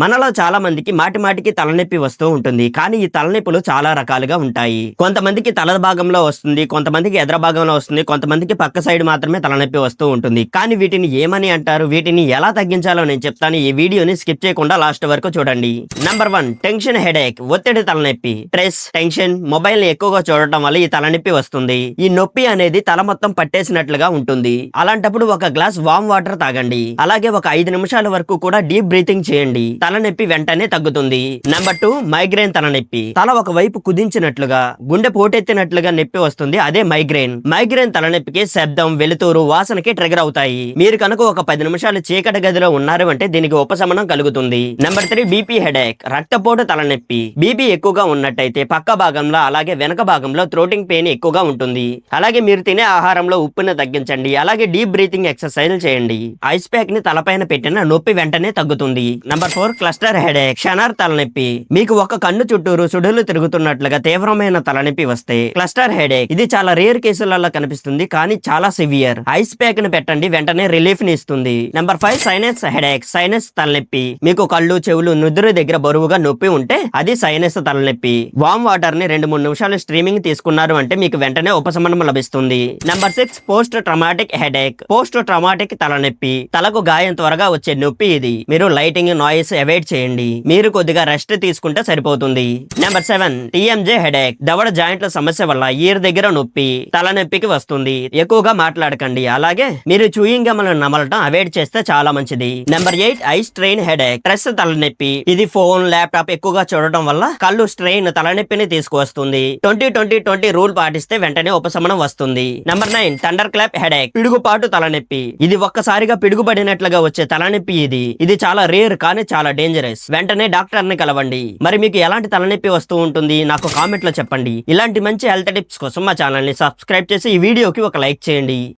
మనలో చాలా మందికి మాటి మాటికి తలనొప్పి వస్తూ ఉంటుంది. కానీ ఈ తలనొప్పులు చాలా రకాలుగా ఉంటాయి. కొంతమందికి తల భాగంలో వస్తుంది కొంతమందికి ఎదర భాగంలో వస్తుంది కొంతమందికి పక్క సైడ్ మాత్రమే తలనొప్పి వస్తూ ఉంటుంది. కానీ వీటిని ఏమని అంటారు? వీటిని ఎలా తగ్గించాలో నేను చెప్తాను. ఈ వీడియోని స్కిప్ చేయకుండా లాస్ట్ వరకు చూడండి. నంబర్ వన్ టెన్షన్ హెడేక్ ఒత్తిడి తలనొప్పి. స్ట్రెస్ టెన్షన్ మొబైల్ ఎక్కువగా చూడటం వల్ల ఈ తలనొప్పి వస్తుంది. ఈ నొప్పి అనేది తల మొత్తం పట్టేసినట్లుగా ఉంటుంది. అలాంటప్పుడు ఒక గ్లాస్ వామ్ వాటర్ తాగండి. అలాగే ఒక ఐదు నిమిషాల వరకు కూడా డీప్ బ్రీతింగ్ చేయండి. తలనొప్పి వెంటనే తగ్గుతుంది. నెంబర్ టూ మైగ్రేన్ తలనొప్పి. తల ఒక వైపు కుదించినట్లుగా గుండె పోటెత్తినట్లుగా నొప్పి వస్తుంది అదే మైగ్రేన్ మైగ్రేన్ తలనొప్పికి శబ్దం వెలుతురు వాసనకి ట్రిగర్ అవుతాయి. మీరు కనుక ఒక పది నిమిషాలు చీకటి గదిలో ఉన్నారు అంటే దీనికి ఉపశమనం కలుగుతుంది. నెంబర్ త్రీ బీపీ హెడేక్ రక్తపోటు తలనొప్పి. బీపీ ఎక్కువగా ఉన్నట్టయితే పక్క భాగంలో అలాగే వెనక భాగంలో థ్రోటింగ్ పెయిన్ ఎక్కువగా ఉంటుంది. అలాగే మీరు తినే ఆహారంలో ఉప్పుని తగ్గించండి. అలాగే డీప్ బ్రీతింగ్ ఎక్సర్సైజ్ చేయండి. ఐస్ ప్యాక్ని తలపైన పెట్టిన నొప్పి వెంటనే తగ్గుతుంది. నంబర్ ఫోర్ క్లస్టర్ హెడేక్ క్షణార్ తలనొప్పి. మీకు ఒక కన్ను చుట్టూరు సుడులు తిరుగుతున్నట్లుగా తీవ్రమైన తలనొప్పి వస్తే క్లస్టర్ హెడేక్. ఇది చాలా రేర్ కేసులలో కనిపిస్తుంది కానీ చాలా సివియర్. ఐస్ ప్యాక్ని పెట్టండి వెంటనే రిలీఫ్ని ఇస్తుంది. Number five sinus headache sinus తలనొప్పి. మీకు కళ్ళు చెవులు నుదురు దగ్గర బరువుగా నొప్పి ఉంటే అది సైనస్ తలనొప్పి. వామ్ వాటర్ని రెండు మూడు నిమిషాలు స్ట్రీమింగ్ తీసుకున్నారు అంటే మీకు వెంటనే ఉపశమనం లభిస్తుంది. Number six post traumatic headache. Post traumatic తలనొప్పి. తలకు గాయం త్వరగా వచ్చే నొప్పి ఇది. మీరు లైటింగ్ నాయిస్ అవాయిడ్ చేయండి. మీరు కొద్దిగా రెస్ట్ తీసుకుంటే సరిపోతుంది. Number seven TMJ headache. దవడ జాయింట్ల సమస్య వల్ల ఈర్ దగ్గర నొప్పి తలనొప్పికి వస్తుంది. ఎక్కువగా మాట్లాడకండి. అలాగే మీరు చూయింగ్ గమలను నమలటం అవాయిడ్ చేస్తే చాలా మంచిది. Number eight eye strain headache. Stress తలనొప్పి. ఇది ఫోన్ ల్యాప్టాప్ ఎక్కువగా చూడటం వల్ల కళ్ళు స్ట్రెయిన్ తలనొప్పిని తీసుకువస్తుంది. ట్వంటీ ట్వంటీ ట్వంటీ రూల్ పాటిస్తే వెంటనే ఉపశమనం వస్తుంది. Number nine thunderclap headache. పిడుగుపాటు తలనొప్పి. ఇది ఒక్కసారిగా పిడుగుపడినట్లుగా వచ్చే తలనొప్పి ఇది. ఇది చాలా రేర్ కానీ చాలా చాలా డేంజరస్ వెంటనే డాక్టర్ని కలవండి. మరి మీకు ఎలాంటి తలనొప్పి వస్తూ ఉంటుంది? నాకు కామెంట్లో చెప్పండి. ఇలాంటి మంచి హెల్త్ టిప్స్ కోసం మా ఛానల్ని సబ్స్క్రైబ్ చేసి ఈ వీడియోకి ఒక లైక్ చేయండి.